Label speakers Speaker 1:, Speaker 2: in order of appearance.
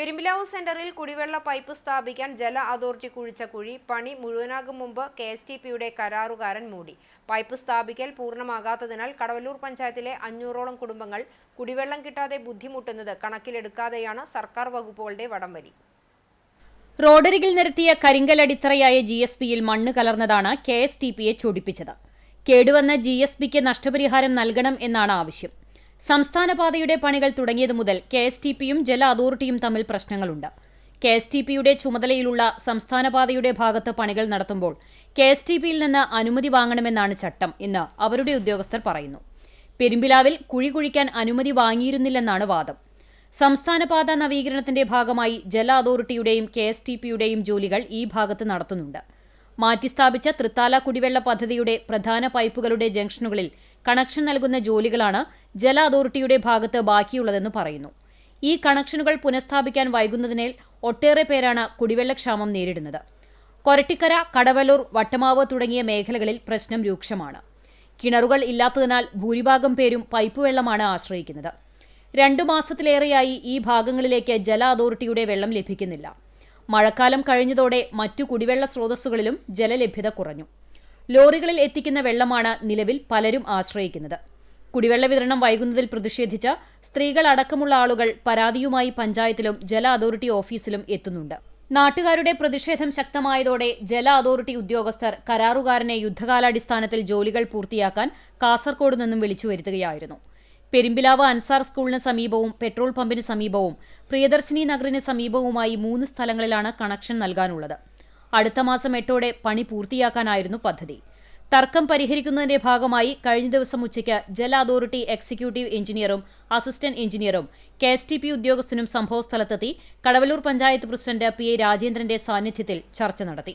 Speaker 1: പെരുമ്പിലാവ് സെന്ററിൽ കുടിവെള്ള പൈപ്പ് സ്ഥാപിക്കാൻ ജല അതോറിറ്റി കുഴിച്ച കുഴി പണി മുഴുവനാകും മുമ്പ് കെ എസ് ടി പിയുടെ കരാറുകാരൻ മൂടി. പൈപ്പ് സ്ഥാപിക്കൽ പൂർണമാകാത്തതിനാൽ കടവല്ലൂർ പഞ്ചായത്തിലെ അഞ്ഞൂറോളം കുടുംബങ്ങൾ കുടിവെള്ളം കിട്ടാതെ ബുദ്ധിമുട്ടുന്നത് കണക്കിലെടുക്കാതെയാണ് സർക്കാർ വകുപ്പുകളുടെ വടംവലി.
Speaker 2: റോഡരികിൽ നിരത്തിയ കരിങ്കലടിത്തറയായ ജി എസ് പിയിൽ മണ്ണ് കലർന്നതാണ് കെ എസ് ടി പിയെ ചൊടിപ്പിച്ചത്. കേടുവന്ന ജി എസ് പിക്ക് നഷ്ടപരിഹാരം നൽകണം എന്നാണ് ആവശ്യം. സംസ്ഥാന പാതയുടെ പണികൾ തുടങ്ങിയതു മുതൽ കെ എസ് ടി പിയും ജല അതോറിറ്റിയും തമ്മിൽ പ്രശ്നങ്ങളുണ്ട്. കെ എസ് ടി പിയുടെ ചുമതലയിലുള്ള സംസ്ഥാന പാതയുടെ ഭാഗത്ത് പണികൾ നടത്തുമ്പോൾ കെ എസ് ടി പിയിൽ നിന്ന് അനുമതി വാങ്ങണമെന്നാണ് ചട്ടം എന്ന് അവരുടെ ഉദ്യോഗസ്ഥർ പറയുന്നു. പെരുമ്പിലാവിൽ കുഴി കുഴിക്കാൻ അനുമതി വാങ്ങിയിരുന്നില്ലെന്നാണ് വാദം. സംസ്ഥാന പാത നവീകരണത്തിന്റെ ഭാഗമായി ജല അതോറിറ്റിയുടെയും കെ എസ് ടി പിയുടെയും ജോലികൾ ഈ ഭാഗത്ത് നടത്തുന്നുണ്ട്. മാറ്റിസ്ഥാപിച്ച തൃത്താല കുടിവെള്ള പദ്ധതിയുടെ പ്രധാന പൈപ്പുകളുടെ ജംഗ്ഷനുകളിൽ കണക്ഷൻ നൽകുന്ന ജോലികളാണ് ജല അതോറിറ്റിയുടെ ഭാഗത്ത് ബാക്കിയുള്ളതെന്ന് പറയുന്നു. ഈ കണക്ഷനുകൾ പുനഃസ്ഥാപിക്കാൻ വൈകുന്നതിനാൽ ഒട്ടേറെ പേരാണ് കുടിവെള്ളക്ഷാമം നേരിടുന്നത്. കൊരട്ടിക്കര കടവലൂർ വട്ടമാവ് തുടങ്ങിയ മേഖലകളിൽ പ്രശ്നം രൂക്ഷമാണ്. കിണറുകൾ ഇല്ലാത്തതിനാൽ ഭൂരിഭാഗം പേരും പൈപ്പ് വെള്ളമാണ് ആശ്രയിക്കുന്നത്. രണ്ടു മാസത്തിലേറെയായി ഈ ഭാഗങ്ങളിലേക്ക് ജല അതോറിറ്റിയുടെ വെള്ളം ലഭിക്കുന്നില്ല. മഴക്കാലം കഴിഞ്ഞതോടെ മറ്റു കുടിവെള്ള സ്രോതസ്സുകളിലും ജലലഭ്യത കുറഞ്ഞു. ലോറികളിൽ എത്തിക്കുന്ന വെള്ളമാണ് നിലവിൽ പലരും ആശ്രയിക്കുന്നത്. കുടിവെള്ള വിതരണം വൈകുന്നതിൽ പ്രതിഷേധിച്ച സ്ത്രീകൾ അടക്കമുള്ള ആളുകൾ പരാതിയുമായി പഞ്ചായത്തിലും ജല അതോറിറ്റി ഓഫീസിലും എത്തുന്നുണ്ട്. നാട്ടുകാരുടെ പ്രതിഷേധം ശക്തമായതോടെ ജല അതോറിറ്റി ഉദ്യോഗസ്ഥർ കരാറുകാരനെ യുദ്ധകാലാടിസ്ഥാനത്തിൽ ജോലികൾ പൂർത്തിയാക്കാൻ കാസർകോട് നിന്നും വിളിച്ചു വരുത്തുകയായിരുന്നു. പെരുമ്പിലാവ് അൻസാർ സ്കൂളിന് സമീപവും പെട്രോൾ പമ്പിന് സമീപവും പ്രിയദർശിനി നഗറിന് സമീപവുമായി മൂന്ന് സ്ഥലങ്ങളിലാണ് കണക്ഷൻ നൽകാനുള്ളത്. അടുത്ത മാസം എട്ടോടെ പണി പൂർത്തിയാക്കാനായിരുന്നു പദ്ധതി. തർക്കം പരിഹരിക്കുന്നതിന്റെ ഭാഗമായി കഴിഞ്ഞ ദിവസം ഉച്ചയ്ക്ക് ജല അതോറിറ്റി എക്സിക്യൂട്ടീവ് എഞ്ചിനീയറും അസിസ്റ്റന്റ് എഞ്ചിനീയറും കെ എസ് ടി പി ഉദ്യോഗസ്ഥനും സംഭവസ്ഥലത്തെത്തി Kadavallur panchayat president P A രാജേന്ദ്രന്റെ സാന്നിധ്യത്തിൽ ചർച്ച നടത്തി.